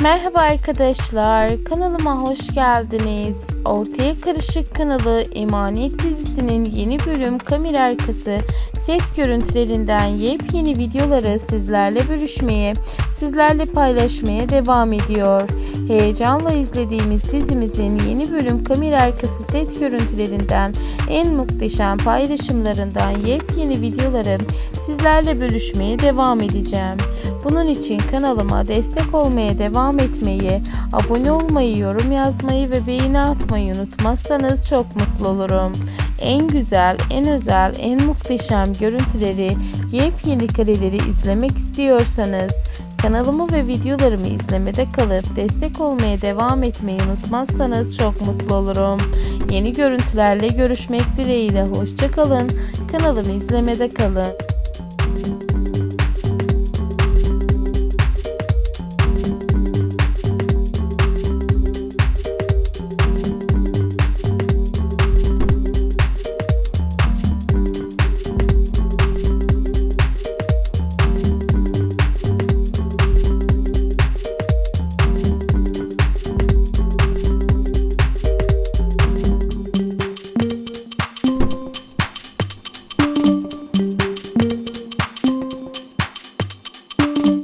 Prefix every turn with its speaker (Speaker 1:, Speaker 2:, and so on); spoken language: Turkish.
Speaker 1: Merhaba arkadaşlar, kanalıma hoş geldiniz. Ortaya Karışık kanalı Emanet dizisinin yeni bölüm kamera arkası set görüntülerinden yepyeni videoları sizlerle bölüşmeye, sizlerle paylaşmaya devam ediyor. Heyecanla izlediğimiz dizimizin yeni bölüm kamera arkası set görüntülerinden en muhteşem paylaşımlarından yepyeni videoları sizlerle bölüşmeye devam edeceğim. Bunun için kanalıma destek olmaya devam etmeyi, abone olmayı, yorum yazmayı ve beğeni atmayı unutmazsanız çok mutlu olurum. En güzel, en özel, en muhteşem görüntüleri, yepyeni kareleri izlemek istiyorsanız kanalımı ve videolarımı izlemede kalıp destek olmaya devam etmeyi unutmazsanız çok mutlu olurum. Yeni görüntülerle görüşmek dileğiyle hoşçakalın. Kanalımı izlemede kalın.